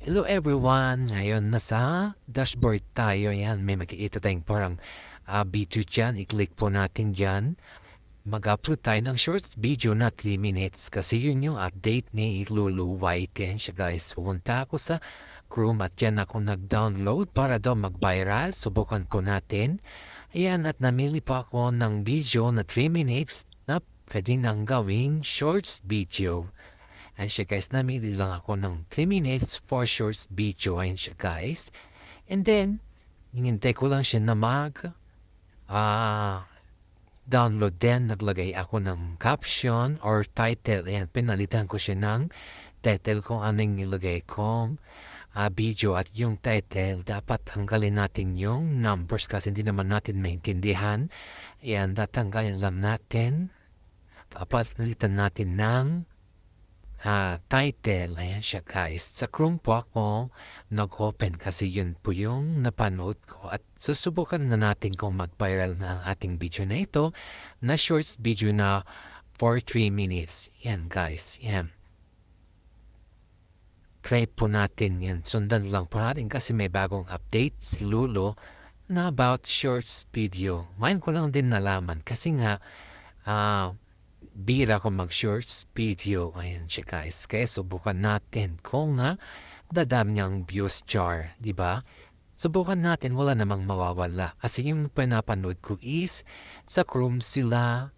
Hello everyone! Ngayon nasa dashboard tayo. Yan, may makikita tayong parang uh, video dyan. I-click po natin dyan. Mag-upload tayo ng short video na 3 minutes kasi yun yung update ni Lulu White. Yan siya guys. Pumunta ako sa Chrome at dyan ako nag-download para daw mag-viral. Subukan ko natin. Ayan at namili pa ako ng video na 3 minutes na pwede nang gawing shorts video. Ayan siya guys, namili lang ako ng 3 minutes for shorts video. Ayan siya guys. And then, hinintay ko lang siya na mag uh, download din. Naglagay ako ng caption or title. Ayan, pinalitan ko siya ng title kung anong nilagay kong uh, video at yung title. Dapat tanggalin natin yung numbers kasi hindi naman natin maintindihan. Ayan, tatanggalin lang natin. Papalitan natin ng title. Ayan siya guys. Sa po ako nag-open kasi yun po yung napanood ko. At susubukan na natin kung mag-viral na ang ating video na ito na shorts video na for 3 minutes. Yan guys. Yan. Try po natin yan. Sundan lang po natin kasi may bagong update si Lulo na about shorts video. Ngayon ko lang din nalaman kasi nga uh, bira ko mag-shorts video. Ayan siya guys. Kaya subukan natin kung nga dadam niyang views jar. di ba? Subukan natin wala namang mawawala. Kasi yung pinapanood ko is sa Chrome sila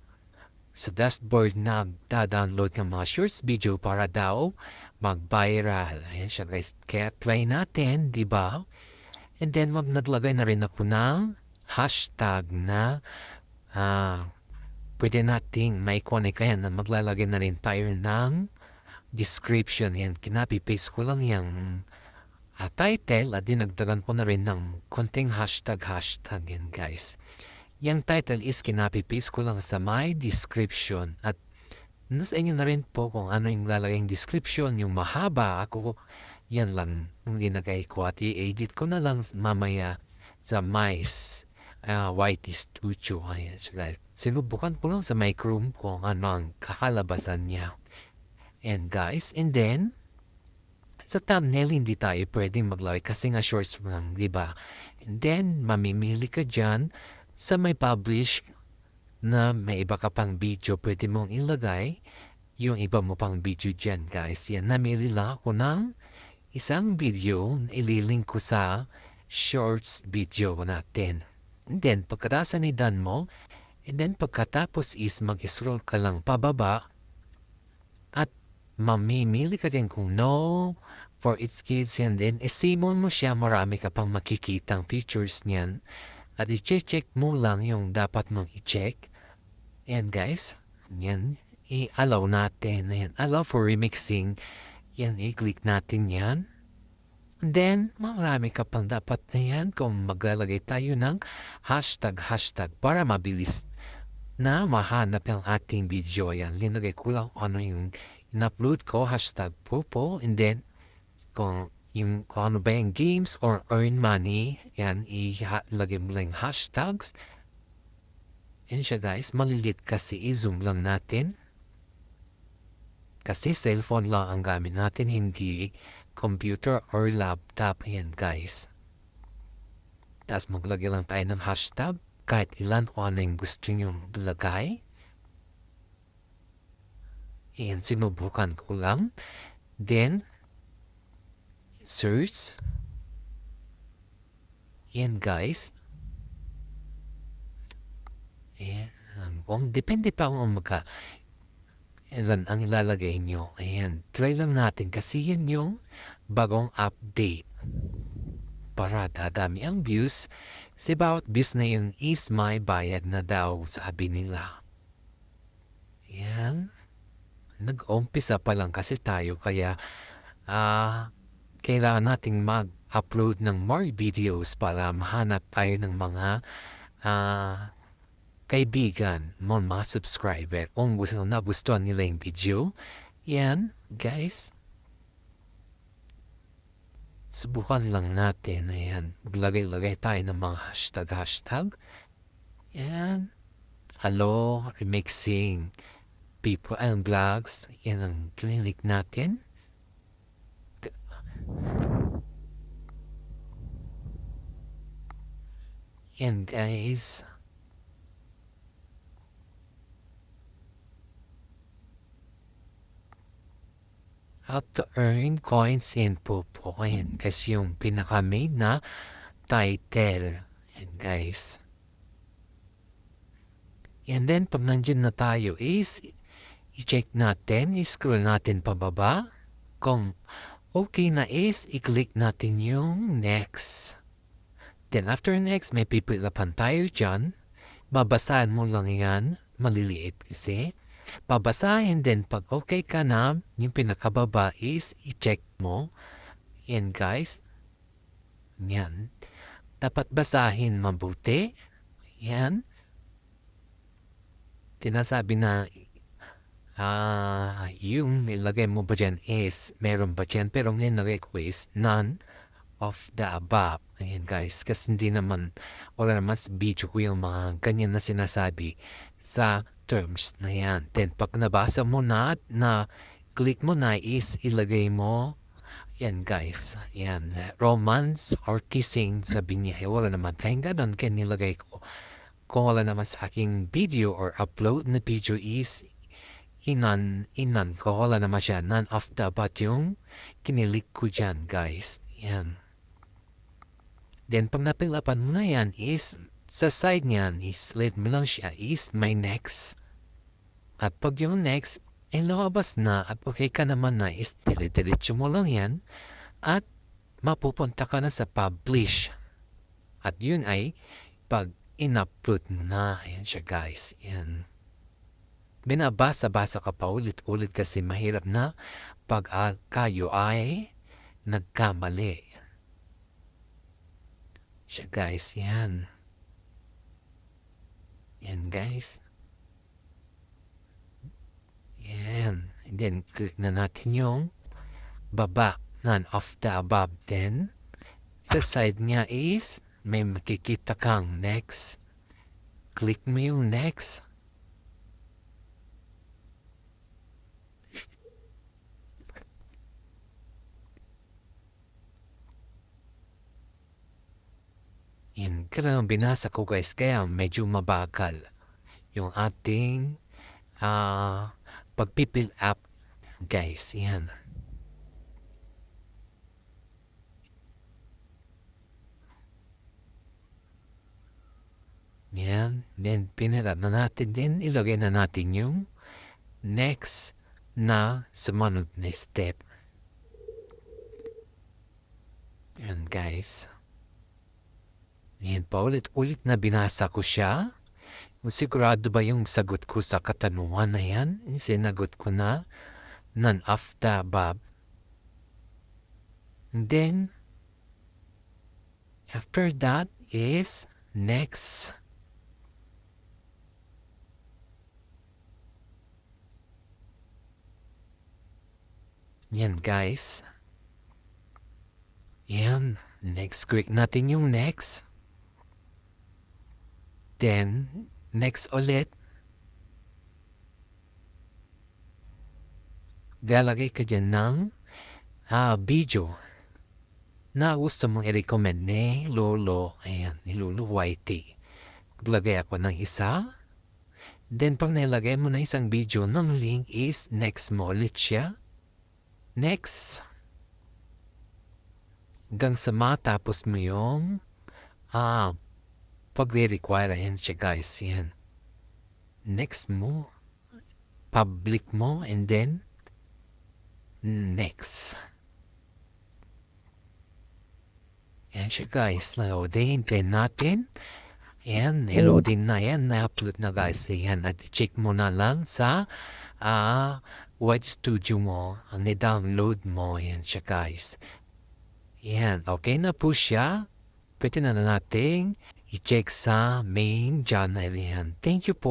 sa dashboard na da-download ng mga shorts video para daw mag-viral. Ayan siya guys. Kaya try natin, di ba? And then wag naglagay na rin ako ng hashtag na ah, pwede nating kaya na maglalagay na rin tayo ng description. Yan, kinapipaste ko lang yung uh, title at dinagdagan ko na rin ng konting hashtag hashtag yan guys. Yung title is kinapipaste ko lang sa my description at nasa inyo na rin po kung ano yung lalagay description, yung mahaba ako, yan lang yung ginagay ko at i-edit ko na lang mamaya sa mice uh, white studio. Ayan, so guys, sinubukan ko lang sa mic room kung ano ang kakalabasan niya. And guys, and then, sa thumbnail hindi tayo pwedeng maglagay kasi nga shorts lang, di ba? And then, mamimili ka dyan sa may publish na may iba ka pang video pwede mong ilagay yung iba mo pang video dyan guys. Yan, namili lang ako ng isang video na ililink ko sa shorts video natin. And then, pagkatapos ni done mo, and then pagkatapos is mag-scroll ka lang pababa at mamimili ka din kung no for its kids. And then isimon mo siya. Marami ka pang makikitang features niyan. At i-check mo lang yung dapat mong i-check. And guys yan i-allow natin. Yan allow for remixing. Yan i-click natin yan. Then, marami ka pang dapat na yan kung maglalagay tayo ng hashtag hashtag para mabilis na mahanap ang ating video. Yan, linagay ko ano yung in-upload ko, hashtag po po, and then kung yung kung ano ba yung games or earn money, yan, ilagay mo lang hashtags. Yan siya guys, malilit kasi i-zoom lang natin. Kasi cellphone lang ang gamit natin, hindi computer or laptop. Yan guys. Tapos maglagay lang tayo ng hashtag kahit ilan o ano yung gusto nyo lagay. Yan, sinubukan ko lang. Then, search. Yan guys. Yan. Kung depende pa kung magka ilan ang ilalagay nyo. Ayan, try lang natin kasi yan yung bagong update. Para dadami ang views, si bawat views na yun is may bayad na daw, sabi nila. Yan. Nag-umpisa pa lang kasi tayo kaya uh, kailangan nating mag-upload ng more videos para mahanap tayo ng mga uh, kaibigan mga subscriber. Kung gusto na gusto nila yung video. Yan guys subukan lang natin. Ayan. Maglagay-lagay tayo ng mga hashtag-hashtag. Ayan. Hello, remixing people and vlogs. Yan ang clinic natin. Yan guys. How to earn coins in. Ayan guys yung pinaka-made na title. Ayan guys. And then pag nandyan na tayo is i-check natin, i-scroll natin pababa. Kung okay na is, i-click natin yung next. Then after next, may pipilapan tayo dyan. Babasahan mo lang yan. Maliliit kasi. Babasahin din pag okay ka na, yung pinakababa is i-check mo. Yan guys. Yan. Dapat basahin mabuti. Yan. Tinasabi na ah yung nilagay mo ba dyan is meron ba dyan pero ko is none of the above. Ayan guys, kasi hindi naman, wala naman sa video ko yung mga ganyan na sinasabi sa terms na yan. Then pag nabasa mo na, na click mo na is ilagay mo, yan guys, yan, romance or kissing, sabi niya, eh, wala naman tayong ganun, kaya nilagay ko. Kung wala naman sa aking video or upload na video is inan, inan ko, wala naman siya, none of the above yung kinilik ko dyan guys. Yan. Then, pag napilapan mo na yan is, sa side niyan, i-slide mo lang siya is may next. At pag yung next, ay lumabas na at okay ka naman na is dire-diretso mo lang yan at mapupunta ka na sa publish. At yun ay pag in-upload mo na. Ayan siya guys. Yan. Binabasa-basa ka pa ulit-ulit kasi mahirap na pag uh, kayo ay nagkamali siya guys yan yan guys yan and then click na natin yung baba none of the above then. Sa side niya is may makikita kang next. Click mo yung next. Yan, kailangan binasa ko guys, kaya medyo mabagal yung ating uh, pagpipil up guys, yan. Yan, then pinirap na natin din, ilagay na natin yung next na sumunod na step. Yan guys. Yan, paulit-ulit na binasa ko siya. Sigurado ba yung sagot ko sa katanungan na yan? Sinagot ko na, the above. And then, after that is next. Yan guys. Yan. Next, click natin yung next. Then, next ulit, lalagay ka dyan ng uh, video na gusto mong i-recommend ni Lolo. Ayan, ni Lolo Whitey. Lagay ako ng isa. Then, pag nilagay mo na isang video ng link is next mo ulit siya. Next. Hanggang sa matapos mo yung ah, pagre-require yan siya guys yan next mo public mo and then next. Yan siya guys loading then natin. Yan niloading na yan na-upload na guys yan at check mo na lang sa uh, White Studio mo ni-download mo yan siya guys. Yan okay na po siya. Pwede na na nating i-check sa main channel yan. Thank you po.